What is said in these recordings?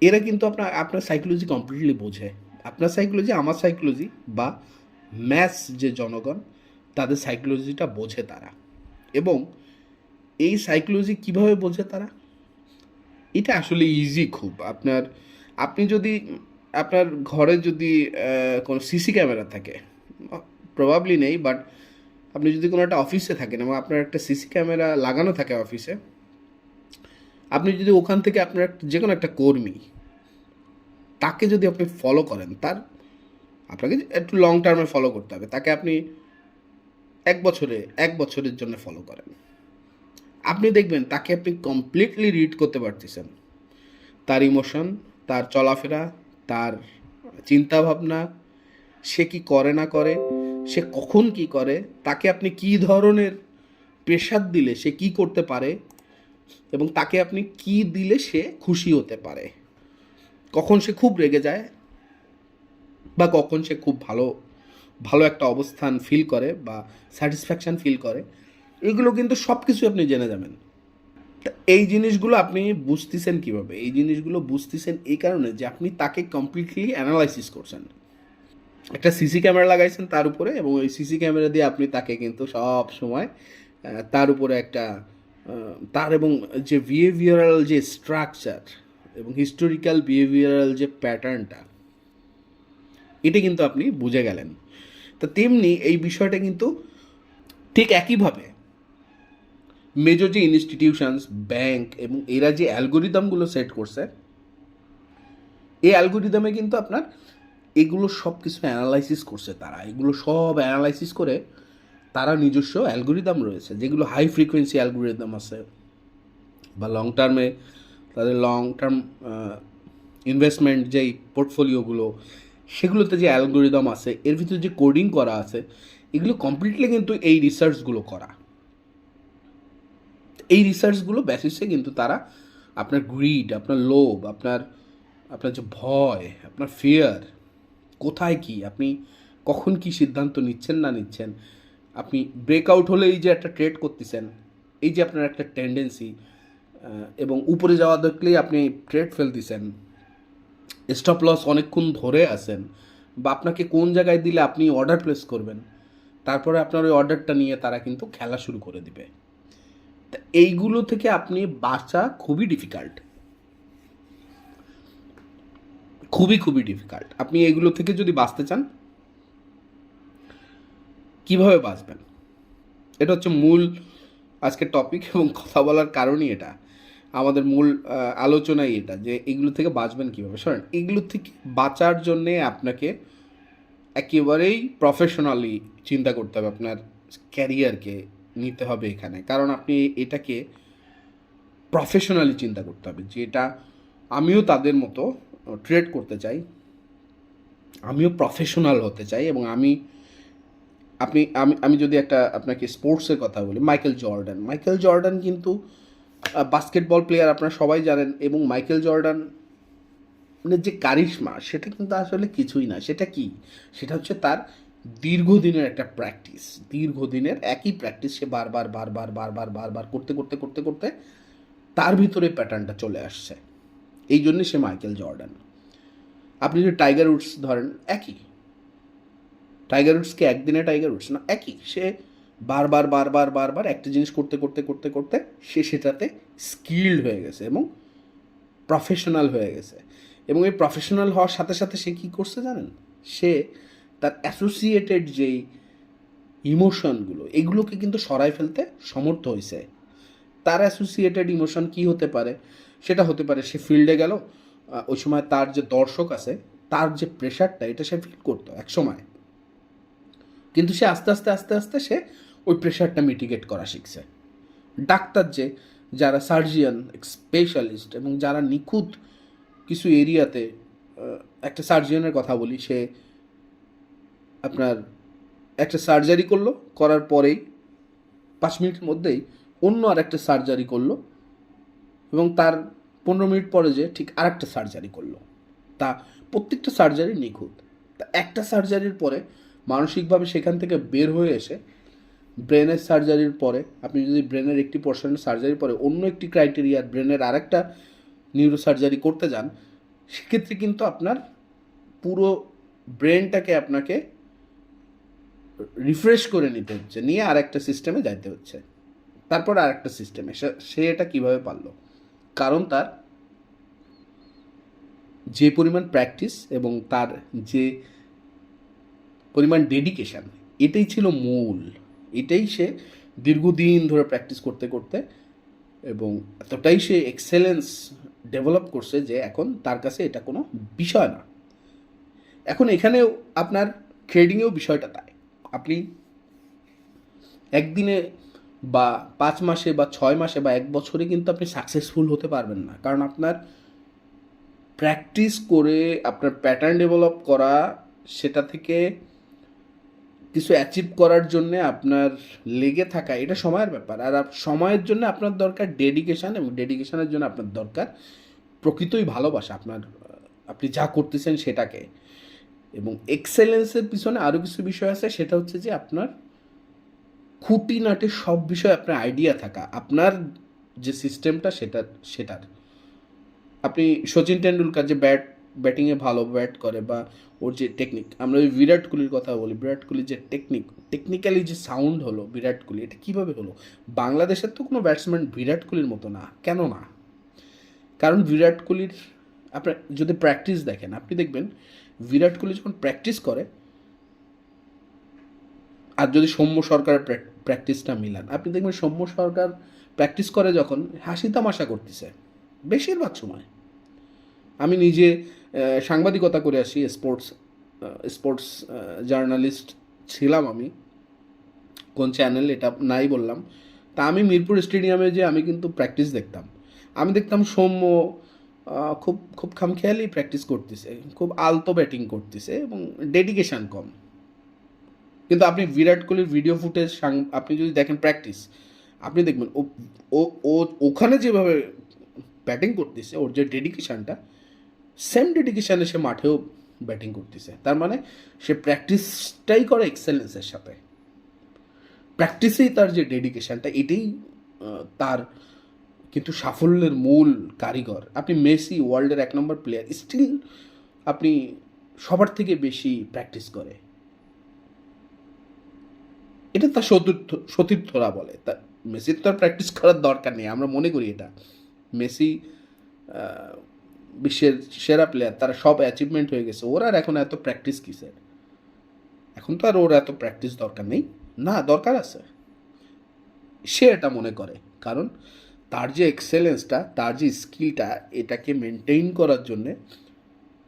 এরা কিন্তু আপনার আপনার সাইকোলজি কমপ্লিটলি বোঝে। আপনার সাইকোলজি আমার সাইকোলজি বা ম্যাথস যে জনগণ, তাদের সাইকোলজিটা বোঝে তারা। এবং এই সাইকোলজি কীভাবে বোঝে তারা? এটা আসলে ইজি খুব। আপনার, আপনি যদি, আপনার ঘরে যদি কোনো সিসি ক্যামেরা থাকে প্রবাবলি নেই বাট আপনি যদি কোনো একটা অফিসে থাকেন, এবং আপনার একটা সিসি ক্যামেরা লাগানো থাকে অফিসে আপনি যদি ওখান থেকে আপনার যে কোনো একটা কর্মী তাকে যদি আপনি ফলো করেন, তার আপনাকে একটু লং টার্মে ফলো করতে হবে। তাকে আপনি এক বছরে, এক বছরের জন্য ফলো করেন। আপনি দেখবেন তাকে আপনি কমপ্লিটলি রিড করতে পারতেছেন। তার ইমোশন তার চলাফেরা, তার চিন্তা ভাবনা সে কি করে না করে, সে কখন কি করে, তাকে আপনি কি ধরনের প্রেশার দিলে সে কি করতে পারে এবং তাকে আপনি কি দিলে সে খুশি হতে পারে? কখন সে খুব রেগে যায় বা কখন সে খুব ভালো ভালো একটা অবস্থান ফিল করে বা স্যাটিসফ্যাকশান ফিল করে, এগুলো কিন্তু সব কিছু আপনি জেনে যাবেন। তা এই জিনিসগুলো আপনি বুঝতেছেন কীভাবে? এই জিনিসগুলো বুঝতেছেন এই কারণে যে আপনি তাকে কমপ্লিটলি অ্যানালাইসিস করছেন। একটা সিসি ক্যামেরা লাগাইছেন তার উপরে এবং ওই সিসি ক্যামেরা দিয়ে আপনি তাকে কিন্তু সব সময় তার উপরে একটা তার এবং যে বিহেভিয়ারাল যে স্ট্রাকচার এবং হিস্টোরিক্যাল বিহেভিয়ারাল যে প্যাটার্নটা এটা কিন্তু আপনি বুঝে গেলেন। তা তেমনি এই বিষয়টা কিন্তু ঠিক একইভাবে মেজর যে ইনস্টিটিউশনস ব্যাংক এবং এরা যে অ্যালগোরিদমগুলো সেট করছে, এই অ্যালগোরিদমে কিন্তু আপনার এগুলো সব কিছু অ্যানালাইসিস করছে তারা। এগুলো সব অ্যানালাইসিস করে তারা নিজস্ব অ্যালগোরিদম রয়েছে, যেগুলো হাই ফ্রিকোয়েন্সি অ্যালগোরিদম আছে বা লং টার্মে তাদের লং টার্ম ইনভেস্টমেন্ট যেই পোর্টফোলিওগুলো সেগুলোতে যে অ্যালগোরিদম আছে, এর ভিতরে যে কোডিং করা আছে, এগুলো কমপ্লিটলি কিন্তু এই রিসার্চগুলো করা। এই রিসার্চগুলো বেসিসে কিন্তু তারা আপনার গ্রিড আপনার লোভ, আপনার আপনার যে ভয়, আপনার ফিয়ার কোথায় কি, আপনি কখন কি সিদ্ধান্ত নিচ্ছেন না নিচ্ছেন আপনি ব্রেকআউট হলে এই যে একটা ট্রেড করতেছেন, এই যে আপনার একটা টেন্ডেন্সি এবং উপরে যাওয়া দেখলেই আপনি ট্রেড ফেলতেছেন স্টপ লস অনেকক্ষণ ধরে আছেন, বা আপনাকে কোন জায়গায় দিলে আপনি অর্ডার প্লেস করবেন, তারপরে আপনার ওই অর্ডারটা নিয়ে তারা কিন্তু খেলা শুরু করে দিবে। তা এইগুলো থেকে আপনি বাঁচা খুবই ডিফিকাল্ট খুবই খুবই ডিফিকাল্ট আপনি এগুলো থেকে যদি বাঁচতে চান কীভাবে বাঁচবেন? এটা হচ্ছে মূল আজকের টপিক এবং কথা বলার কারণই এটা। আমাদের মূল আলোচনাই এটা যে এগুলো থেকে বাঁচবেন কীভাবে? শোনেন এগুলো থেকে বাঁচার জন্যে আপনাকে একেবারেই প্রফেশনালি চিন্তা করতে হবে। আপনার ক্যারিয়ারকে নিতে হবে এখানে। কারণ আপনি এটাকে প্রফেশনালি চিন্তা করতে হবে। যে এটা আমিও তাদের মতো ট্রেড করতে চাই, আমিও প্রফেশনাল হতে চাই এবং আমি আপনি, আমি আমি যদি একটা আপনাকে স্পোর্টসের কথা বলি মাইকেল জর্ডান মাইকেল জর্ডান কিন্তু বাস্কেটবল প্লেয়ার আপনারা সবাই জানেন, এবং মাইকেল জর্ডান মানে যে কারিশমা, সেটা কিন্তু আসলে কিছুই না। সেটা কি? সেটা হচ্ছে তার দীর্ঘদিনের একটা প্র্যাকটিস দীর্ঘদিনের একই প্র্যাকটিস সে বারবার বারবার বারবার বারবার করতে করতে করতে করতে তার ভিতরে প্যাটার্নটা চলে আসছে। এই জন্যে সে মাইকেল জর্ডান আপনি যদি টাইগার উডস ধরেন, একই। টাইগার উডসকে একদিনে টাইগার উডস না, একই, সে বারবার বারবার বারবার একটা জিনিস করতে করতে করতে করতে সে সেটাতে স্কিল্ড হয়ে গেছে এবং প্রফেশনাল হয়ে গেছে। এবং এই প্রফেশনাল হওয়ার সাথে সাথে সে কী করছে জানেন? সে তার অ্যাসোসিয়েটেড যেই ইমোশনগুলো এগুলোকে কিন্তু সরাই ফেলতে সমর্থ হয়েছে তার অ্যাসোসিয়েটেড ইমোশন কি হতে পারে? সেটা হতে পারে সে ফিল্ডে গেল ওই সময় তার যে দর্শক আছে, তার যে প্রেশারটা এটা সে ফিল করতো এক সময়। কিন্তু সে আস্তে আস্তে আস্তে আস্তে সে ওই প্রেশারটা মিটিগেট করা শিখছে। ডাক্তার যে, যারা সার্জিয়ান স্পেশালিস্ট এবং যারা নিখুঁত কিছু এরিয়াতে একটা সার্জিয়ানের কথা বলি, সে আপনার একটা সার্জারি করল, করার পরেই পাঁচ মিনিটের মধ্যেই অন্য আর একটা সার্জারি করল এবং তার পনেরো মিনিট পরে যে ঠিক আরেকটা সার্জারি করল। তা প্রত্যেকটা সার্জারি নিখুঁত। তা একটা সার্জারির পরে মানসিকভাবে সেখান থেকে বের হয়ে এসে ব্রেনের সার্জারির পরে, আপনি যদি ব্রেনের একটি পোর্শনের সার্জারির পরে অন্য একটি ক্রাইটেরিয়ার ব্রেনের আরেকটা নিউরো সার্জারি করতে যান, সেক্ষেত্রে কিন্তু আপনার পুরো ব্রেনটাকে আপনাকে রিফ্রেশ করে নিতে হচ্ছে, নিয়ে আর একটা সিস্টেমে যাইতে হচ্ছে। তারপর আর একটা সিস্টেমে সে এটা কীভাবে পারল? কারণ তার যে পরিমাণ প্র্যাকটিস এবং তার যে পরিমাণ ডেডিকেশান এটাই ছিল মূল। এটাই সে দীর্ঘদিন ধরে প্র্যাকটিস করতে করতে এবং এতটাই সে এক্সেলেন্স ডেভেলপ করছে যে এখন তার কাছে এটা কোনো বিষয় না। এখন এখানেও আপনার ট্রেডিংয়েও বিষয়টা তাই। আপনি একদিনে বা পাঁচ মাসে বা ছয় মাসে বা এক বছরে কিন্তু আপনি সাকসেসফুল হতে পারবেন না। কারণ আপনার প্র্যাকটিস করে আপনার প্যাটার্ন ডেভেলপ করা সেটা থেকে কিছু অ্যাচিভ করার জন্যে আপনার লেগে থাকা, এটা সময়ের ব্যাপার। আর সময়ের জন্য আপনার দরকার ডেডিকেশান এবং ডেডিকেশানের জন্য আপনার দরকার প্রকৃতই ভালোবাসা, আপনার, আপনি যা করতেছেন সেটাকে। এবং এক্সেলেন্সের পিছনে আরও কিছু বিষয় আছে, সেটা হচ্ছে যে আপনার খুঁটিনাটি সব বিষয়ে আপনার আইডিয়া থাকা, আপনার যে সিস্টেমটা সেটা, সেটার। আপনি সচিন টেন্ডুলকার যে ব্যাট ব্যাটিংয়ে ভালো ব্যাট করে বা ওর যে টেকনিক আমরা ওই বিরাট কোহলির কথা বলি, বিরাট কোহলির যে টেকনিক টেকনিক্যালি যে সাউন্ড হলো বিরাট কোহলি, এটা কীভাবে হলো? বাংলাদেশের তো কোনো ব্যাটসম্যান বিরাট কোহলির মতো না, কেন না? কারণ বিরাট কোহলির, আপনার যদি প্র্যাকটিস দেখেন, আপনি দেখবেন বিরাট কোহলি যখন প্র্যাকটিস করে, আর যদি সৌম্য সরকারের প্র্যাকটিসটা মিলান, আপনি দেখবেন সৌম্য সরকার প্র্যাকটিস করে যখন হাসি তামাশা করতেছে, বেশিরভাগ সময়। আমি নিজে সাংবাদিকতা করে আসি স্পোর্টস স্পোর্টস জার্নালিস্ট ছিলাম আমি। কোন চ্যানেল এটা নাই বললাম। তা আমি মিরপুর স্টেডিয়ামে যে আমি কিন্তু প্র্যাকটিস দেখতাম। আমি দেখতাম সৌম্য খুব খুব খামখেয়ালি প্র্যাকটিস করতেছে, খুব আলতো ব্যাটিং করতেছে এবং ডেডিকেশান কম। কিন্তু আপনি বিরাট কোহলির ভিডিও ফুটেজ আপনি যদি দেখেন প্র্যাকটিস আপনি দেখবেন ও ও ওখানে যেভাবে ব্যাটিং করতেছে, ওর যে ডেডিকেশানটা সেম ডেডিকেশানে সে মাঠেও ব্যাটিং করতেছে। তার মানে সে প্র্যাকটিসটাই করে এক্সেলেন্সের সাথে। প্র্যাকটিসেই তার যে ডেডিকেশানটা এটাই তার কিন্তু সাফল্যের মূল কারিগর। আপনি মেসি ওয়ার্ল্ডের এক নম্বর প্লেয়ার স্টিল আপনি সবার থেকে বেশি প্র্যাকটিস করে। এটা তার সতীর্থ, সতীর্থরা বলে। তা, মেসির তো আর প্র্যাকটিস করার দরকার নেই, আমরা মনে করি এটা। মেসি বিশ্বের সেরা প্লেয়ার তারা সব অ্যাচিভমেন্ট হয়ে গেছে। ওর আর এখন এত প্র্যাকটিস কিসের? এখন তো আর ওর এত প্র্যাকটিস দরকার নেই। না, দরকার আছে। সে এটা মনে করে। কারণ তার যে এক্সেলেন্সটা তার যে স্কিলটা এটাকে মেনটেন করার জন্যে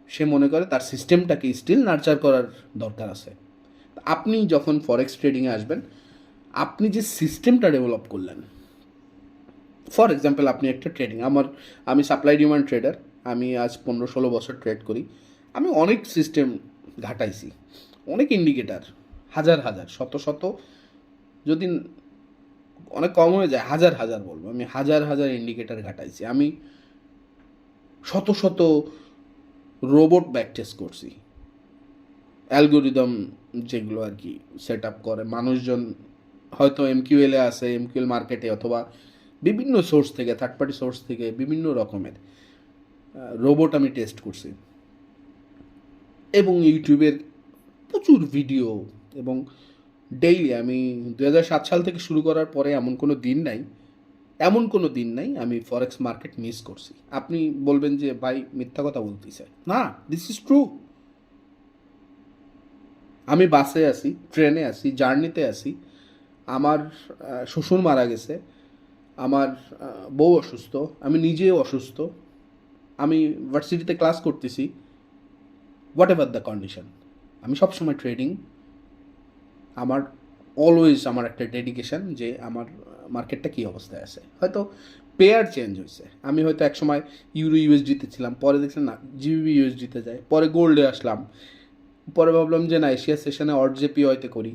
সে মনে করে তার সিস্টেমটাকে স্টিল নার্চার করার দরকার আছে। আপনি যখন ফরেক্স ট্রেডিংয়ে আসবেন, আপনি যে সিস্টেমটা ডেভেলপ করলেন ফর এক্সাম্পল আপনি একটা ট্রেডিং আমার, আমি সাপ্লাই ডিমান্ড ট্রেডার আমি আজ পনেরো ষোলো বছর ট্রেড করি। আমি অনেক সিস্টেম ঘাটাইছি। অনেক ইন্ডিকেটার হাজার হাজার, শত শত, যদি অনেক কম হয়ে যায়, হাজার হাজার বলব। আমি হাজার হাজার ইন্ডিকেটার ঘাটাইছি। আমি শত শত রোবট ব্যাক টেস্ট করছি। অ্যালগোরিদম যেগুলো আর কি সেট আপ করে। মানুষজন হয়তো এম এমকিউএলে আছে এমকিউএল মার্কেটে অথবা বিভিন্ন সোর্স থেকে থার্ড পার্টি সোর্স থেকে বিভিন্ন রকমের। রোবট আমি টেস্ট করছি। এবং ইউটিউবের প্রচুর ভিডিও এবং ডেইলি আমি দু সাত সাল থেকে শুরু করার পরে এমন কোনো দিন নাই, এমন কোনো দিন নাই আমি ফরেক্স মার্কেট মিস করছি। আপনি বলবেন যে, ভাই, মিথ্যা কথা বলতেছে। না দিস ইজ ট্রু আমি বাসে আছি, ট্রেনে আছি, জার্নিতে আছি। আমার শ্বশুর মারা গেছে। আমার বউ অসুস্থ। আমি নিজেও অসুস্থ। আমি ভার্সিটিতে ক্লাস করতেছি হোয়াট এভার দ্য কন্ডিশন আমি সবসময় ট্রেডিং আমার অলওয়েজ আমার একটা ডেডিকেশন যে আমার মার্কেটটা কী অবস্থায় আছে। হয়তো পেয়ার চেঞ্জ হয়েছে। আমি হয়তো একসময় ইউরো ইউএসডিতে ছিলাম, পরে দেখলাম না জিবি ইউএসডিতে যায়, পরে গোল্ডে আসলাম, পরে ভাবলাম যে না এশিয়া সেশনে অট জেপি হয়তো করি।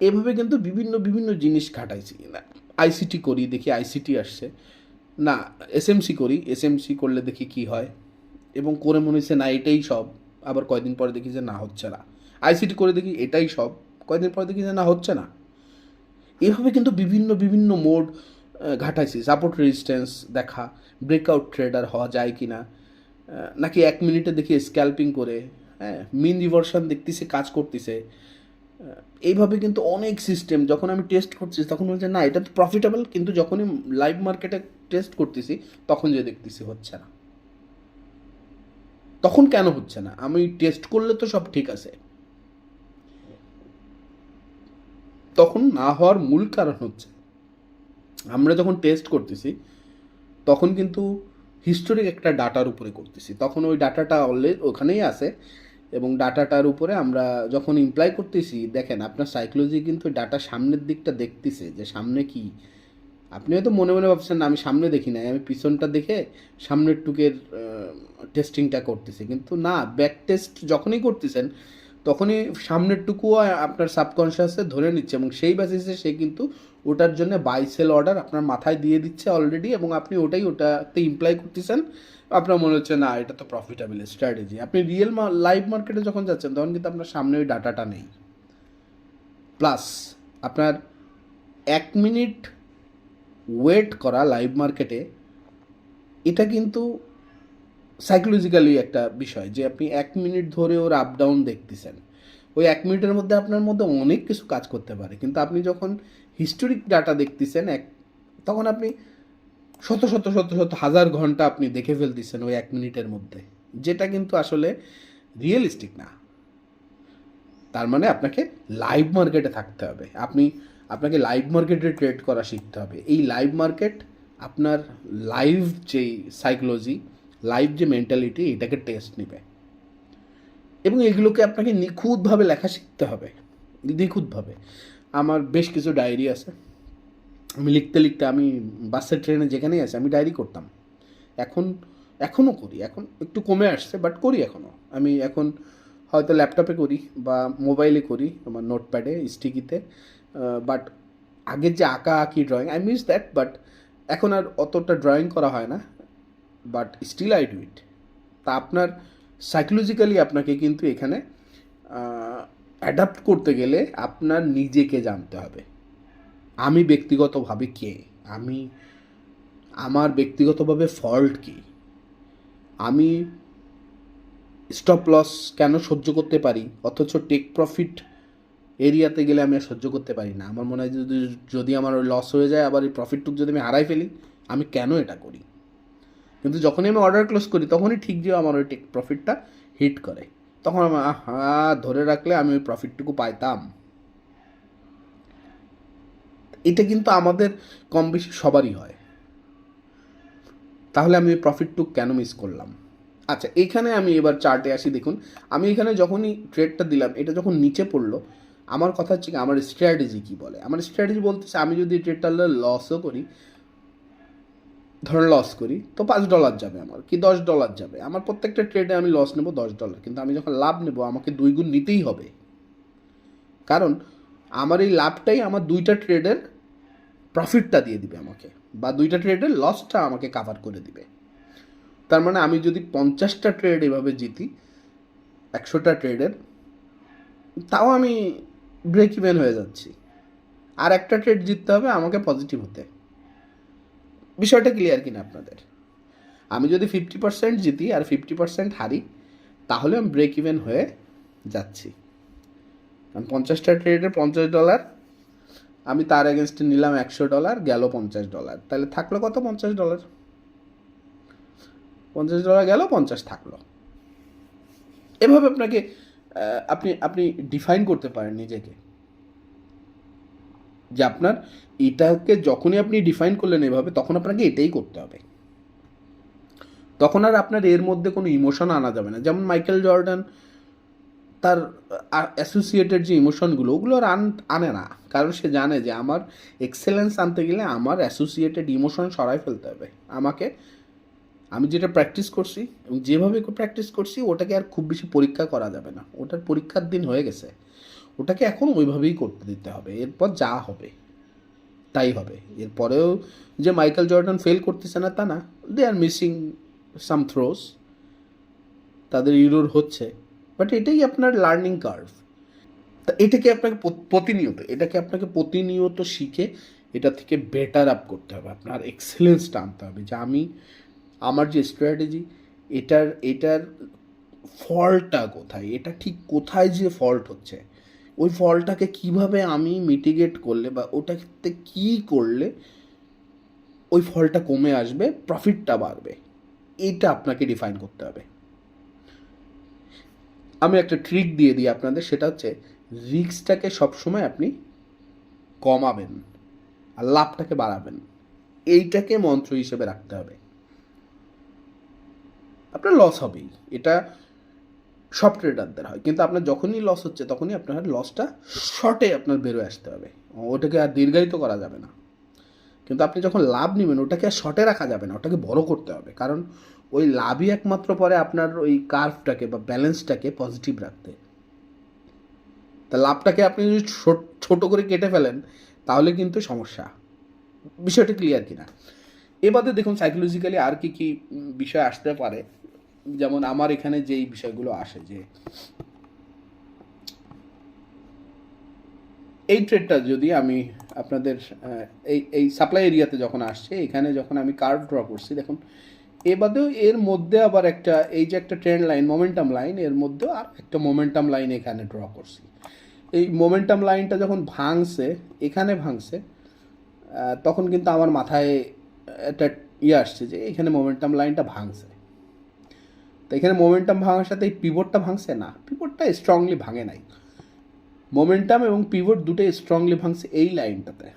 এভাবে কিন্তু বিভিন্ন বিভিন্ন জিনিস খাটাইছি না আইসিটি করি, দেখি আইসিটি আসছে। না এসএমসি করি এসএমসি করলে দেখি কি হয়। এবং করে মনে হচ্ছে না, এটাই সব। আবার কয়দিন পরে দেখি যে না, হচ্ছে না। আইসিটি করে দেখি, এটাই সব। কয়দিন পরে দেখি যে না, হচ্ছে না। এভাবে কিন্তু বিভিন্ন বিভিন্ন মোড ঘাটাইছি। সাপোর্ট রেজিস্ট্যান্স দেখা ব্রেকআউট ট্রেডার হওয়া যায় কি না নাকি এক মিনিটে দেখি স্ক্যাল্পিং করে। হ্যাঁ মিন রিভার্সন দেখতেছে, কাজ করতেছে। এইভাবে কিন্তু অনেক সিস্টেম যখন আমি টেস্ট করছি তখন বলছে, না, এটা তো প্রফিটেবল কিন্তু যখনই লাইভ মার্কেটে টেস্ট করতেছি, তখন যে দেখতেছি হচ্ছে না। তখন কেন হচ্ছে না? আমি টেস্ট করলে তো সব ঠিক আছে। তখন না হওয়ার মূল কারণ হচ্ছে, আমরা যখন টেস্ট করতেছি, তখন কিন্তু হিস্টোরিক একটা ডাটার উপরে করতেছি। তখন ওই ডাটাটা অলরেডি ওখানেই আছে এবং ডাটাটার উপরে আমরা যখন ইমপ্লাই করতেছি, দেখেন আপনার সাইকোলজি কিন্তু ডাটা সামনের দিকটা দেখতেছে যে সামনে কি আপনি হয়তো মনে মনে ভাবছেন আমি সামনে দেখি নাই, আমি পিছনটা দেখে সামনের টুকের টেস্টিংটা করতেছি। কিন্তু না ব্যাক টেস্ট যখনই করতেছেন, তখনই সামনের টুকুও আপনার সাবকনশিয়াসে ধরে নিচ্ছে এবং সেই বেসিসে সে কিন্তু ওটার জন্য বাই সেল অর্ডার আপনার মাথায় দিয়ে দিচ্ছে অলরেডি এবং আপনি ওটাই ওটাতে ইমপ্লাই করতেছেন। আপনার মনে হচ্ছে, না, এটা তো প্রফিটেবল স্ট্র্যাটেজি আপনি রিয়েল লাইভ মার্কেটে যখন যাচ্ছেন, তখন কিন্তু আপনার সামনে ওই ডাটাটা নেই। প্লাস আপনার এক মিনিট ওয়েট করা লাইভ মার্কেটে এটা কিন্তু সাইকোলজিক্যালি একটা বিষয় যে আপনি এক মিনিট ধরে ওর আপ ডাউন দেখতেছেন। ওই এক মিনিটের মধ্যে আপনার মধ্যে অনেক কিছু কাজ করতে পারে। কিন্তু আপনি যখন হিস্টোরিক ডাটা দেখতেছেন, এক তখন আপনি শত শত শত শত হাজার ঘণ্টা আপনি দেখে ফেলতেছেন ওই এক মিনিটের মধ্যে। যেটা কিন্তু আসলে রিয়েলিস্টিক না। তার মানে আপনাকে লাইভ মার্কেটে থাকতে হবে। আপনি আপনাকে লাইভ মার্কেটে ট্রেড করা শিখতে হবে। এই লাইভ মার্কেট আপনার লাইভ যে সাইকোলজি লাইভ যে মেন্টালিটি এটাকে টেস্ট নেবে। এবং এগুলোকে আপনাকে নিখুঁতভাবে লেখা শিখতে হবে। নিখুঁতভাবে। আমার বেশ কিছু ডায়েরি আছে। আমি লিখতে লিখতে আমি বাসের ট্রেনে যেখানেই আছে, আমি ডায়েরি করতাম। এখন এখনও করি। এখন একটু কমে আসছে বাট করি এখনও আমি এখন হয়তো ল্যাপটপে করি বা মোবাইলে করি, আমার নোটপ্যাডে স্টিকিতে বাট আগের যে আঁকা আঁকি drawing I miss that but এখন আর অতটা ড্রয়িং করা হয় না but still I do it তা আপনার সাইকোলজিক্যালি আপনাকে কিন্তু এখানে অ্যাডাপ্ট করতে গেলে আপনার নিজেকে জানতে হবে। আমি ব্যক্তিগতভাবে কে? আমি, আমার ব্যক্তিগতভাবে ফল্ট কী? আমি স্টপ লস কেন সহ্য করতে পারি? অথচ টেক প্রফিট এরিয়াতে গেলে আমি আর সহ্য করতে পারি না। আমার মনে হয় যদি যদি আমার লস হয়ে যায়, আবার এই প্রফিটটুকু যদি আমি হারাই ফেলি, আমি কেন এটা করি? কিন্তু যখনই আমি অর্ডার ক্লোজ করি, তখনই ঠিক যে আমার ওই প্রফিটটা হিট করে। তখন আমার ধরে রাখলে আমি ওই প্রফিটটুকু পাইতাম। এটা কিন্তু আমাদের কম বেশি সবারই হয়। তাহলে আমি প্রফিটটুক কেন মিস করলাম? আচ্ছা এখানে আমি এবার চার্টে আসি, দেখুন। আমি এখানে যখনই ট্রেডটা দিলাম, এটা যখন নিচে পড়ল আমার কথা হচ্ছে কি, আমার স্ট্র্যাটেজি কি বলে? আমার স্ট্র্যাটেজি বলতেছে আমি যদি ট্রেডটা লসও করি, ধরুন লস করি, তো পাঁচ ডলার যাবে আমার, কি দশ ডলার যাবে? আমার প্রত্যেকটা ট্রেডে আমি লস নেব দশ ডলার কিন্তু আমি যখন লাভ নেব, আমাকে দুই গুণ নিতেই হবে। কারণ আমার এই লাভটাই আমার দুইটা ট্রেডের প্রফিটটা দিয়ে দিবে আমাকে, বা দুইটা ট্রেডের লসটা আমাকে কাভার করে দিবে। তার মানে আমি যদি পঞ্চাশটা ট্রেড এভাবে জিতি, একশোটা ট্রেডের তাও আমি ব্রেক ইভেন হয়ে যাচ্ছি। আর একটা ট্রেড জিততে হবে, আমাকে পজিটিভ হতে। বিষয়টা ক্লিয়ার কিনা আপনাদের? আমি যদি ফিফটি পার্সেন্ট জিতি আর ফিফটি পার্সেন্ট হারি, তাহলে আমি ব্রেক ইভেন হয়ে যাচ্ছি। কারণ পঞ্চাশটা ট্রেডের পঞ্চাশ ডলার আমি তার এগেনস্টে নিলাম একশো ডলার গেল পঞ্চাশ ডলার তাহলে থাকল কত পঞ্চাশ ডলার পঞ্চাশ ডলার গেল, পঞ্চাশ থাকল। এভাবে আপনাকে আপনি আপনি ডিফাইন করতে পারেন নিজেকে। যে আপনার এটাকে যখনই আপনি ডিফাইন করলেন এভাবে, তখন আপনাকে এটাই করতে হবে। তখন আর আপনার এর মধ্যে কোনো ইমোশন আনা যাবে না। যেমন মাইকেল জর্ডান তার অ্যাসোসিয়েটেড যে ইমোশনগুলো ওগুলো আর আন, আনে না। কারণ সে জানে যে আমার এক্সেলেন্স আনতে গেলে আমার অ্যাসোসিয়েটেড ইমোশন সরাই ফেলতে হবে। আমাকে আমি যেটা প্র্যাকটিস করছি এবং যেভাবে প্র্যাকটিস করছি, ওটাকে আর খুব বেশি পরীক্ষা করা যাবে না। ওটার পরীক্ষার দিন হয়ে গেছে। ওটাকে এখন ওইভাবেই করতে দিতে হবে। এরপর যা হবে, তাই হবে। এরপরেও যে মাইকেল জর্ডান ফেল করতেছে না, তা না। দে আর মিসিং সাম থ্রোস তাদের ইউরোর হচ্ছে। বাট এটাই আপনার লার্নিং কার্ভ তা এটাকে আপনাকে প্রতিনিয়ত, এটাকে আপনাকে প্রতিনিয়ত শিখে, এটা থেকে বেটার আপ করতে হবে। আপনার এক্সেলেন্সটা আনতে হবে। যে আমি আমার যে স্ট্র্যাটেজি এটার এটার ফলটা কোথায়? এটা ঠিক কোথায় যে ফল্ট হচ্ছে? ওই ফলটাকে কীভাবে আমি মিটিগেট করলে বা ওটাতে কি করলে ওই ফলটা কমে আসবে প্রফিটটা বাড়বে? এটা আপনাকে ডিফাইন করতে হবে। আমি একটা ট্রিক দিয়ে দিই আপনাদের, সেটা হচ্ছে রিক্সটাকে সবসময় আপনি কমাবেন আর লাভটাকে বাড়াবেন। এইটাকে মন্ত্র হিসেবে রাখতে হবে। আপনার লস হবেই। এটা সব ট্রেডারদের হয়। কিন্তু আপনার যখনই লস হচ্ছে, তখনই আপনার লসটা শর্টে আপনার বেরোয় আসতে হবে। ওটাকে আর দীর্ঘায়িত করা যাবে না। কিন্তু আপনি যখন লাভ নেবেন, ওটাকে আর শর্টে রাখা যাবে না। ওটাকে বড় করতে হবে। কারণ ওই লাভই একমাত্র পরে আপনার ওই কার্ভটাকে বা ব্যালেন্সটাকে পজিটিভ রাখতে। তা লাভটাকে আপনি যদি ছোট- করে কেটে ফেলেন, তাহলে কিন্তু সমস্যা। বিষয়টা ক্লিয়ার কিনা? এবারে দেখুন সাইকোলজিক্যালি আর কি কি বিষয় আসতে পারে। যেমন আমার এখানে যেই বিষয়গুলো আসে যে, এই ট্রেডটা যদি আমি আপনাদের এই এই সাপ্লাই এরিয়াতে যখন আসছে, এখানে যখন আমি কার্ড ড্র করছি, দেখুন, এ বাদেও এর মধ্যে আবার একটা, এই যে একটা ট্রেন্ড লাইন মোমেন্টাম লাইন এর মধ্যেও আর একটা মোমেন্টাম লাইন এখানে ড্র করছি। এই মোমেন্টাম লাইনটা যখন ভাঙছে, এখানে ভাঙছে তখন কিন্তু আমার মাথায় একটা ইয়ে আসছে যে এখানে মোমেন্টাম লাইনটা ভাঙছে। তো এখানে মোমেন্টাম ভাঙার সাথে এই পিভটটা ভাঙছে? না পিভটটা স্ট্রংলি ভাঙে নাই। মোমেন্টাম এবং পিভট দুটোই স্ট্রংলি ভাঙছে এই লাইনটাতে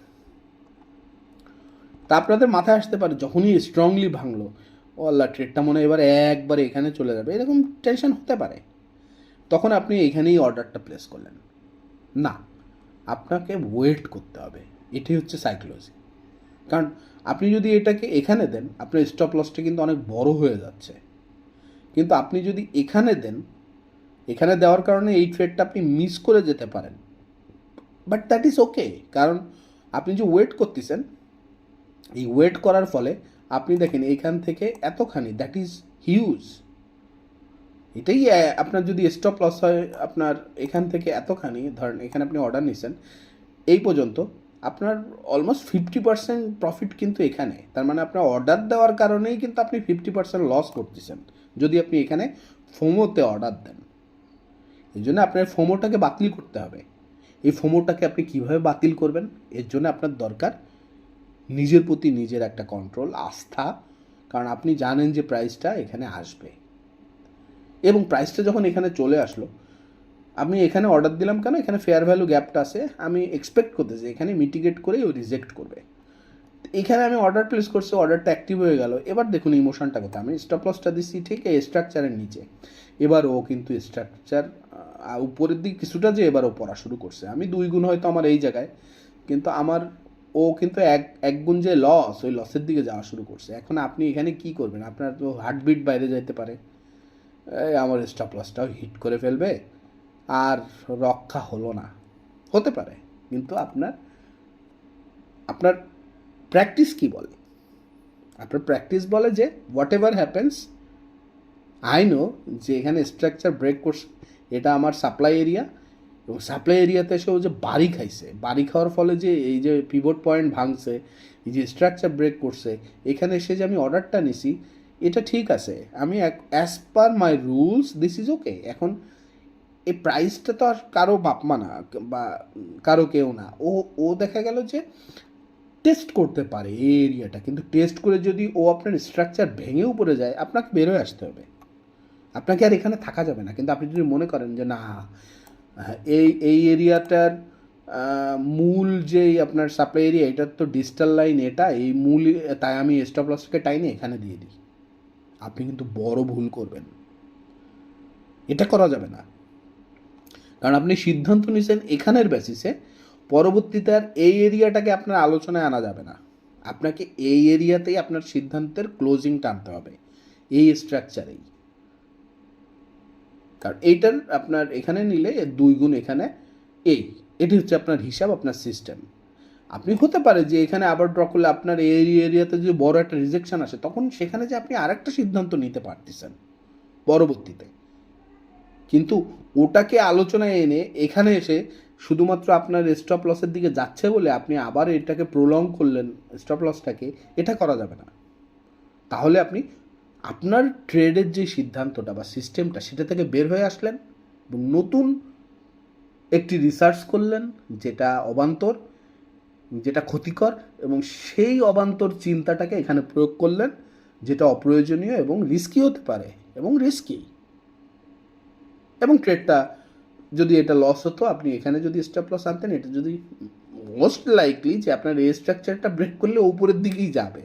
তা আপনাদের মাথায় আসতে পারে, যখনই স্ট্রংলি ভাঙলো, ও আল্লাহ ট্রেডটা মনে হয় এবার একবারে এখানে চলে যাবে। এরকম টেনশন হতে পারে। তখন আপনি এখানেই অর্ডারটা প্লেস করলেন। না, আপনাকে ওয়েট করতে হবে। এটাই হচ্ছে সাইকোলজি কারণ আপনি যদি এটাকে এখানে দেন, আপনার স্টপ লসটা কিন্তু অনেক বড় হয়ে যাচ্ছে। কিন্তু আপনি যদি এখানে দেন, এখানে দেওয়ার কারণে এই ট্রেডটা আপনি মিস করে যেতে পারেন। বাট দ্যাট ইজ ওকে কারণ আপনি যে ওয়েট করতেছেন, এই ওয়েট করার ফলে আপনি দেখেন এইখান থেকে এতখানি দ্যাট ইজ হিউজ এটাই আপনার যদি স্টপ লস হয়, আপনার এখান থেকে এতখানি, ধরেন এখানে আপনি অর্ডার নিছেন, এই পর্যন্ত আপনার অলমোস্ট ফিফটি পার্সেন্ট প্রফিট কিন্তু এখানে। তার মানে আপনার অর্ডার দেওয়ার কারণেই কিন্তু আপনি ফিফটি পার্সেন্ট লস করতেছেন। যদি আপনি এখানে ফোমোতে অর্ডার দেন। এই জন্য আপনার ফোমোটাকে বাতিল করতে হবে। এই ফোমোটাকে আপনি কীভাবে বাতিল করবেন? এর জন্য আপনার দরকার নিজের প্রতি নিজের একটা কন্ট্রোল আস্থা। কারণ আপনি জানেন যে প্রাইসটা এখানে আসবে। এবং প্রাইসটা যখন এখানে চলে আসলো আমি এখানে অর্ডার দিলাম কেন? এখানে ফেয়ার ভ্যালু গ্যাপটা আছে। আমি এক্সপেক্ট করতেছি, এখানে মিটিগেট করেই ও রিজেক্ট করবে। এখানে আমি অর্ডার প্লেস করছি অর্ডারটা অ্যাক্টিভ হয়ে গেল। এবার দেখুন ইমোশনটা কোথায়। আমি স্টপ লসটা দিচ্ছি ঠিক এই স্ট্রাকচারের নিচে। এবার ও কিন্তু স্ট্রাকচার উপরের দিক কিছুটা যে এবার ও পড়া শুরু করছে। আমি দুই গুণ হয়তো আমার এই জায়গায়, কিন্তু আমার ও কিন্তু এক এক গুণ যে লস ওই লসের দিকে যাওয়া শুরু করছে। এখন আপনি এখানে কি করবেন? আপনার তো হার্টবিট বাইরে যাইতে পারে। আমার স্টপ লসটাও হিট করে ফেলবে। আর রক্ষা হলো না। হতে পারে, কিন্তু আপনার আপনার প্র্যাকটিস কি বলে? আপনার প্র্যাকটিস বলে যে whatever happens I know যে এখানে স্ট্রাকচার ব্রেক করছে, এটা আমার সাপ্লাই এরিয়া এবং সাপ্লাই এরিয়াতে এসেও যে বাড়ি খাইছে, বাড়ি খাওয়ার ফলে যে এই যে পিভট পয়েন্ট ভাঙছে, এই যে স্ট্রাকচার ব্রেক করছে, এখানে এসে যে আমি অর্ডারটা নিছি, এটা ঠিক আছে। আমি as per my rules this is okay এখন এই প্রাইসটা তো আর কারও বাপমা না, বা কারও কেউ না। ও ও দেখা গেল যে টেস্ট করতে পারে এই এরিয়াটা কিন্তু টেস্ট করে যদি ও আপনার স্ট্রাকচার ভেঙে উপরে যায়, আপনাকে বেরোয় আসতে হবে। আপনাকে আর এখানে থাকা যাবে না। কিন্তু আপনি যদি মনে করেন যে না, এই এই এরিয়াটার মূল যেই আপনার সাপ্লাই এরিয়া এটার তো ডিজিটাল লাইন এটা এই মূল, তাই আমি স্টপ লসকে টাইনে এখানে দিয়ে দিই। আপনি কিন্তু বড় ভুল করবেন। এটা করা যাবে না। কারণ আপনি সিদ্ধান্ত নিছেন এখানের বেসিসে পরবর্তীতে আর এই এরিয়াটাকে আপনার আলোচনায় আনা যাবে না। আপনাকে এই এরিয়াতেই আপনার সিদ্ধান্তের ক্লোজিং টানতে হবে, এই স্ট্রাকচারেই কারণ এইটার আপনার এখানে নিলে দুই গুণ এখানে এই, এটি হচ্ছে আপনার হিসাব, আপনার সিস্টেম আপনি হতে পারে যে এখানে আবার ড্র করলে আপনার এই এরিয়াতে যদি বড় একটা রিজেকশন আসে, তখন সেখানে যে আপনি আরেকটা সিদ্ধান্ত নিতে পারতেছেন, পরবর্তীতে। কিন্তু ওটাকে আলোচনায় এনে এখানে এসে শুধুমাত্র আপনার স্টপ লসের দিকে যাচ্ছে বলে আপনি আবার এটাকে প্রলং করলেন স্টপ লসটাকে এটা করা যাবে না। তাহলে আপনি আপনার ট্রেডের যে সিদ্ধান্তটা বা সিস্টেমটা সেটা থেকে বের হয়ে আসলেন এবং নতুন একটি রিসার্চ করলেন যেটা অবান্তর, যেটা ক্ষতিকর এবং সেই অবান্তর চিন্তাটাকে এখানে প্রয়োগ করলেন যেটা অপ্রয়োজনীয় এবং রিস্কি হতে পারে এবং রিস্কি এবং ট্রেডটা যদি এটা লস হতো, আপনি এখানে যদি স্টপ লস আনতেন, এটা যদি মোস্ট লাইকলি যে আপনার এই স্ট্রাকচারটা ব্রেক করলে উপরের দিকেই যাবে।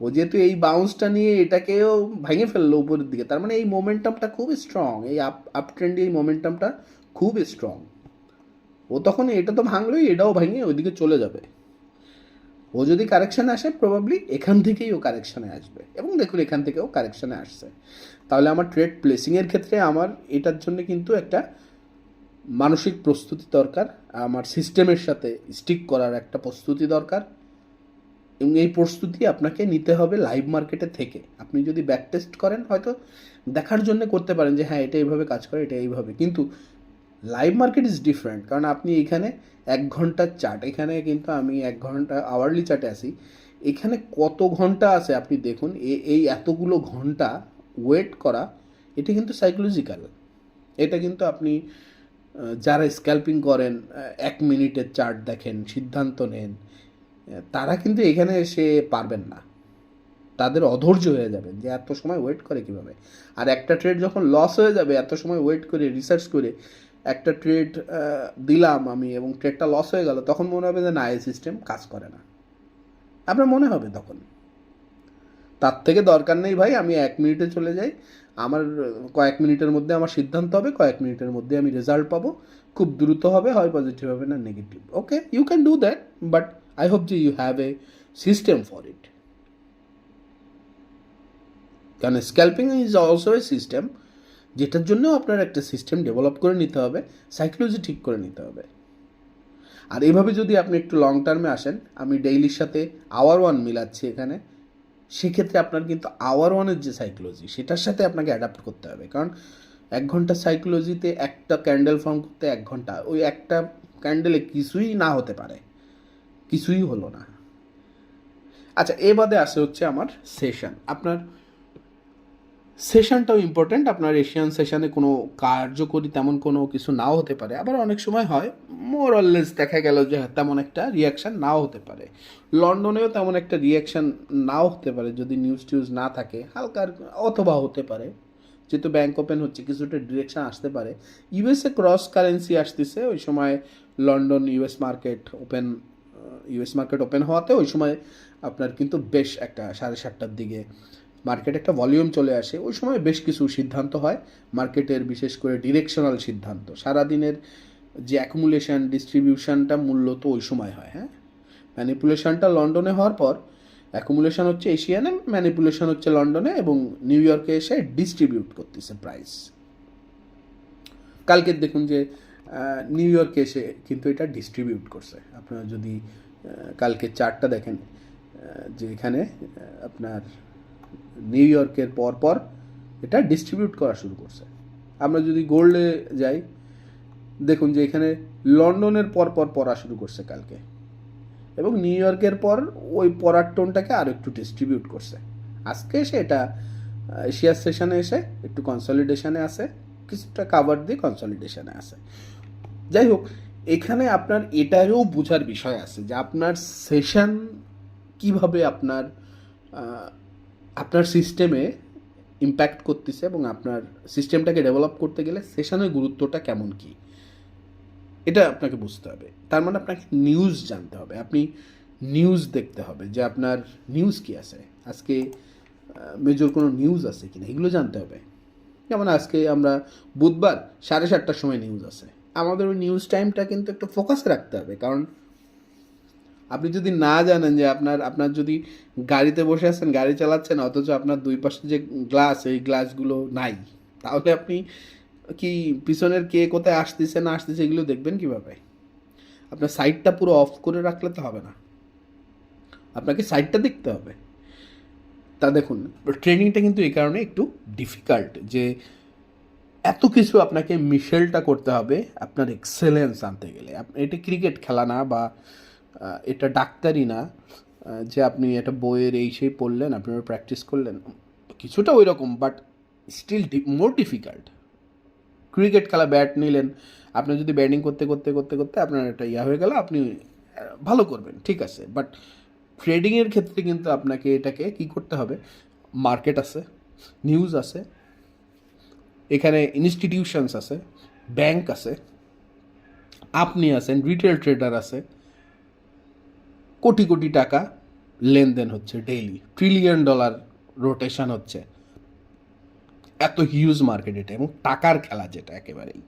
ও যেহেতু এই বাউন্সটা নিয়ে এটাকেও ভেঙে ফেলল উপরের দিকে, তার মানে এই মোমেন্টামটা খুব স্ট্রং এই আপ আপ ট্রেন্ডে এই মোমেন্টামটা খুব স্ট্রং ও তখন এটা তো ভাঙলোই, এটাও ভেঙে ওইদিকে চলে যাবে। ও যদি কারেকশানে আসে প্রবাবলি এখান থেকেই ও কারেকশানে আসবে। এবং দেখুন, এখান থেকেও কারেকশানে আসছে। তাহলে আমার ট্রেড প্লেসিংয়ের ক্ষেত্রে আমার এটার জন্য কিন্তু একটা মানসিক প্রস্তুতি দরকার, আমার সিস্টেমের সাথে স্টিক করার একটা প্রস্তুতি দরকার। এবং এই প্রস্তুতি আপনাকে নিতে হবে লাইভ মার্কেটে থেকে। আপনি যদি ব্যাক টেস্ট করেন, হয়তো দেখার জন্য করতে পারেন যে হ্যাঁ এটা এইভাবে কাজ করে, এটা এইভাবে। কিন্তু লাইভ মার্কেট ইজ ডিফারেন্ট কারণ আপনি এখানে এক ঘণ্টার চার্ট এখানে কিন্তু আমি এক ঘণ্টা আওয়ারলি চার্টে আসি এখানে কত ঘণ্টা আছে আপনি দেখুন এই এতগুলো ঘণ্টা ওয়েট করা, এটা কিন্তু সাইকোলজিক্যাল এটা কিন্তু আপনি যারা স্ক্যাল্পিং করেন এক মিনিটের চার্ট দেখেন, সিদ্ধান্ত নেন তারা কিন্তু এখানে এসে পারবেন না। তাদের অধৈর্য হয়ে যাবে যে এত সময় ওয়েট করে কীভাবে? আর একটা ট্রেড যখন লস হয়ে যাবে, এত সময় ওয়েট করে রিসার্চ করে একটা ট্রেড দিলাম আমি এবং ট্রেডটা লস হয়ে গেল, তখন মনে হবে যে না, এই সিস্টেম কাজ করে না। আপনার মনে হবে তখন। তার থেকে দরকার নেই ভাই, আমি এক মিনিটে চলে যাই। আমার, কয়েক মিনিটের মধ্যে আমার সিদ্ধান্ত হবে, কয়েক মিনিটের মধ্যে আমি রেজাল্ট পাবো। খুব দ্রুত হবে, হয় পজিটিভ হবে না negative okay you can do that but I hope যে you have a system for it কারণ scalping is also a system যেটার জন্য আপনার একটা সিস্টেম ডেভেলপ করে নিতে হবে সাইকোলজি ঠিক করে নিতে হবে। আর এভাবে যদি আপনি একটু লং টার্মে আসেন, আমি ডেইলির সাথে আওয়ার ওয়ান মিলাচ্ছি এখানে, সেক্ষেত্রে আপনার কিন্তু আওয়ার ওয়ানের যে সাইকোলজি সেটার সাথে আপনাকে অ্যাডাপ্ট করতে হবে। কারণ এক ঘণ্টা সাইকোলজিতে একটা ক্যান্ডেল ফর্ম করতে এক ঘণ্টা, ওই একটা ক্যান্ডেলে কিছুই না হতে পারে। কিছুই হলো না। আচ্ছা এ বাদে আসে হচ্ছে আমার সেশন আপনার সেশনটাও ইম্পর্ট্যান্ট আপনার এশিয়ান সেশনে কোনো কার্যকরী তেমন কোনো কিছু নাও হতে পারে। আবার অনেক সময় হয় মোর অললেস দেখা গেল যে তেমন একটা রিয়াকশান নাও হতে পারে। লন্ডনেও তেমন একটা রিয়াকশান নাও হতে পারে, যদি নিউজ টিউজ না থাকে, হালকা অথবা হতে পারে। যেহেতু ব্যাংক ওপেন হচ্ছে, কিছুটা ডিরেকশন আসতে পারে। ইউএসএ ক্রস কারেন্সি আসতেছে, ওই সময় London US market open US market open হওয়াতে ওই সময় আপনার কিন্তু বেশ একটা সাড়ে সাতটার দিকে মার্কেটে একটা ভলিউম চলে আসে, ওই সময় বেশ কিছু সিদ্ধান্ত হয় মার্কেটের বিশেষ করে ডিরেকশনাল সিদ্ধান্ত। সারাদিনের যে অ্যাকুমুলেশন ডিস্ট্রিবিউশনটা মূলত ওই সময় হয় হ্যাঁ? ম্যানিপুলেশনটা লন্ডনে হওয়ার পর অ্যাকুমুলেশন হচ্ছে এশিয়ানে ম্যানিপুলেশন হচ্ছে লন্ডনে এবং নিউ ইয়র্কে এসে ডিস্ট্রিবিউট করতেছে প্রাইস কালকে দেখুন যে নিউ ইয়র্কে এসে কিন্তু এটা ডিস্ট্রিবিউট করছে। আপনারা যদি কালকে চার্টটা দেখেন যে এখানে আপনার নিউ ইয়র্কের পর পর এটা ডিস্ট্রিবিউট করা শুরু করছে। আমরা যদি গোল্ডে যাই, দেখুন যে এখানে লন্ডনের পর পর পড়া শুরু করছে কালকে। এবং নিউ ইয়র্কের পর ওই পড়ার টোনটাকে আরও একটু ডিস্ট্রিবিউট করছে। আজকে এসে এটা এশিয়ার সেশনে এসে একটু কনসলিডেশনে আসে কিছুটা কাভার দিয়ে কনসলিডেশনে আসে যাই হোক, এখানে আপনার এটারও বোঝার বিষয় আছে যে আপনার সেশন কীভাবে আপনার আপনার সিস্টেমে ইম্প্যাক্ট করতেছে এবং আপনার সিস্টেমটাকে ডেভেলপ করতে গেলে সেশনের গুরুত্বটা কেমন কি? এটা আপনাকে বুঝতে হবে। তার মানে আপনাকে নিউজ জানতে হবে। আপনি নিউজ দেখতে হবে যে আপনার নিউজ কি আছে? আজকে মেজর কোনো নিউজ আছে কি না এগুলো জানতে হবে। যেমন আজকে আমরা বুধবার সাড়ে সাতটার সময় নিউজ আছে। আমাদের ওই নিউজ টাইমটা কিন্তু একটু ফোকাসে রাখতে হবে। কারণ আপনি যদি না জানেন যে আপনার আপনার যদি গাড়িতে বসে আছেন, গাড়ি চালাচ্ছেন, অথচ আপনার দুই পাশে যে গ্লাস এই গ্লাসগুলো নাই, তাহলে আপনি কি পিছনের কে কোথায় আসতেছে, না আসতেছে, এগুলো দেখবেন কীভাবে? আপনার সাইডটা পুরো অফ করে রাখলে তো হবে না। আপনাকে সাইডটা দেখতে হবে। তা দেখুন ট্রেনিংটা কিন্তু এই কারণে একটু ডিফিকাল্ট যে এত কিছু আপনাকে মিশেলটা করতে হবে আপনার এক্সেলেন্স আনতে গেলে। এটা ক্রিকেট খেলা না বা এটা ডাক্তারি না যে আপনি একটা বইয়ের এই সেই পড়লেন আপনারা প্র্যাকটিস করলেন। কিছুটা ওই রকম but still more difficult cricket খেলা ব্যাট নিলেন, আপনি যদি ব্যাটিং করতে করতে করতে করতে আপনার একটা ইয়া হয়ে গেল, আপনি ভালো করবেন, ঠিক আছে। বাট ট্রেডিংয়ের ক্ষেত্রে কিন্তু আপনাকে এটাকে কি করতে হবে? মার্কেট আছে নিউজ আছে, এখানে ইনস্টিটিউশনস আছে ব্যাংক আছে, আপনি আছেন রিটেল ট্রেডার আছে কোটি কোটি টাকা লেনদেন হচ্ছে ডেইলি ট্রিলিয়ন ডলার রোটেশন হচ্ছে। এত হিউজ মার্কেট এটা এবং টাকার খেলা যেটা একেবারেই।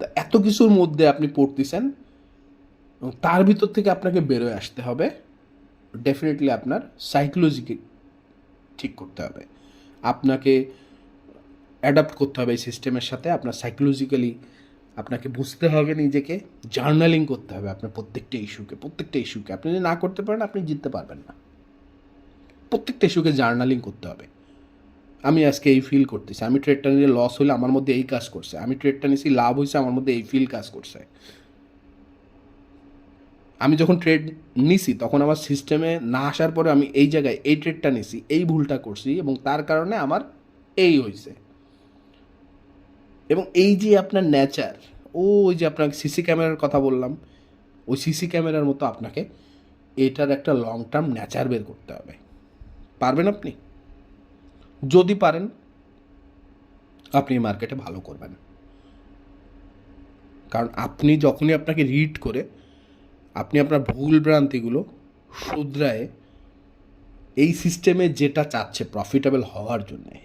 তা এত কিছুর মধ্যে আপনি পড়তেছেন এবং তার ভিতর থেকে আপনাকে বেরোয় আসতে হবে। ডেফিনেটলি আপনার সাইকোলজিকে ঠিক করতে হবে। আপনাকে অ্যাডাপ্ট করতে হবে এই সিস্টেমের সাথে, আপনার সাইকোলজিক্যালি আপনাকে বুঝতে হবে, নিজেকে জার্নালিং করতে হবে আপনার প্রত্যেকটা ইস্যুকে প্রত্যেকটা ইস্যুকে। আপনি যদি না করতে পারেন, আপনি জিততে পারবেন না। প্রত্যেকটা ইস্যুকে জার্নালিং করতে হবে। আমি আজকে এই ফিল করতেছি। আমি ট্রেডটা নিয়ে লস হলে আমার মধ্যে এই কাজ করছে। আমি ট্রেডটা নিয়েছি লাভ হয়েছে আমার মধ্যে এই ফিল কাজ করছে। আমি যখন ট্রেড নিছি, তখন আমার সিস্টেমে না আসার পরে আমি এই জায়গায় এই ট্রেডটা নিছি, এই ভুলটা করছি এবং তার কারণে আমার এই হয়েছে এবং এই যে আপনার নেচার ওই যে আপনাকে সিসি ক্যামেরার কথা বললাম ওই সিসি ক্যামেরার মতো আপনাকে এটার একটা লং টার্ম নেচার বের করতে হবে। পারবেন আপনি? যদি পারেন, আপনি মার্কেটে ভালো করবেন। কারণ আপনি যখনই আপনাকে রিড করে আপনি আপনার ভুল ভ্রান্তিগুলো শুধরায় এই সিস্টেমে যেটা চাচ্ছে প্রফিটেবল হওয়ার জন্যে,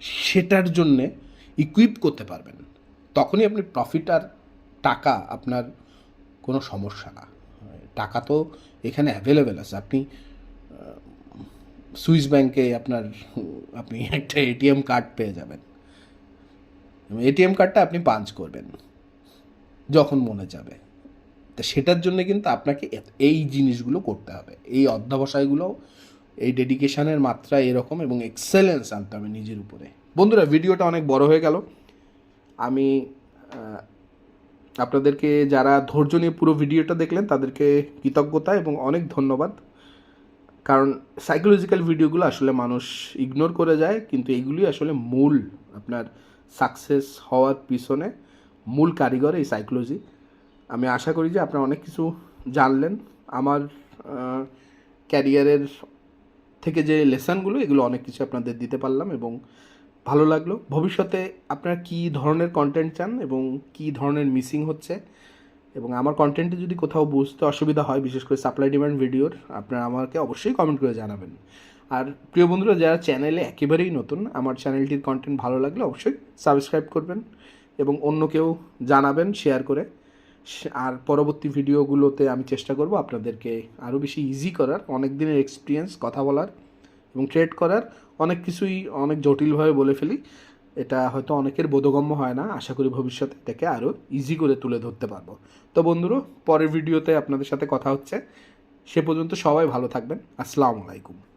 সেটার জন্যে ইকুইপ করতে পারবেন, তখনই আপনি প্রফিট আর টাকা আপনার কোনো সমস্যা না। টাকা তো এখানে অ্যাভেলেবেল আছে। আপনি সুইস ব্যাংকে আপনার, আপনি একটা এটিএম কার্ড পেয়ে যাবেন। এটিএম কার্ডটা আপনি পাঞ্চ করবেন, যখন মনে যাবে। তা সেটার জন্য কিন্তু আপনাকে এই জিনিসগুলো করতে হবে। এই অধ্যাবসায়গুলো, এই ডেডিকেশনের মাত্রা এরকম এবং এক্সেলেন্স আনতে হবে নিজের উপরে। বন্ধুরা, ভিডিওটা অনেক বড় হয়ে গেল। আমি আপনাদেরকে যারা ধৈর্য নিয়ে পুরো ভিডিওটা দেখলেন, তাদেরকে কৃতজ্ঞতা এবং অনেক ধন্যবাদ। কারণ সাইকোলজিক্যাল ভিডিওগুলো আসলে মানুষ ইগনোর করে যায়, কিন্তু এইগুলি আসলে মূল আপনার সাকসেস হওয়ার পিছনে মূল কারিগর এই সাইকোলজি আমি আশা করি যে আপনারা অনেক কিছু জানলেন। আমার ক্যারিয়ারের থেকে যে লেসনগুলো এগুলো অনেক কিছু আপনাদের দিতে পারলাম এবং ভালো লাগল। ভবিষ্যতে আপনারা কী ধরনের কন্টেন্ট চান এবং কী ধরনের মিসিং হচ্ছে? এবং আমার কন্টেন্টে যদি কোথাও বুঝতে অসুবিধা হয়, বিশেষ করে সাপ্লাই ডিমান্ড ভিডিওর আপনারা আমাকে অবশ্যই কমেন্ট করে জানাবেন। আর প্রিয় বন্ধুরা, যারা চ্যানেলে একেবারেই নতুন, আমার চ্যানেলটির কন্টেন্ট ভালো লাগলে অবশ্যই সাবস্ক্রাইব করবেন এবং অন্য কেউ জানাবেন শেয়ার করে। আর পরবর্তী ভিডিওগুলোতে আমি চেষ্টা করব আপনাদেরকে আরও বেশি ইজি করার অনেক দিনের এক্সপিরিয়েন্স কথা বলার এবং ট্রেড করার। অনেক কিছুই অনেক জটিলভাবে বলে ফেলি। এটা হয়তো অনেকের বোধগম্য হয় না। আশা করি ভবিষ্যতে এটাকে আরও ইজি করে তুলে ধরতে পারব। তো বন্ধুরা, পরের ভিডিওতে আপনাদের সাথে কথা হচ্ছে। সে পর্যন্ত সবাই ভালো থাকবেন। আসসালামু আলাইকুম।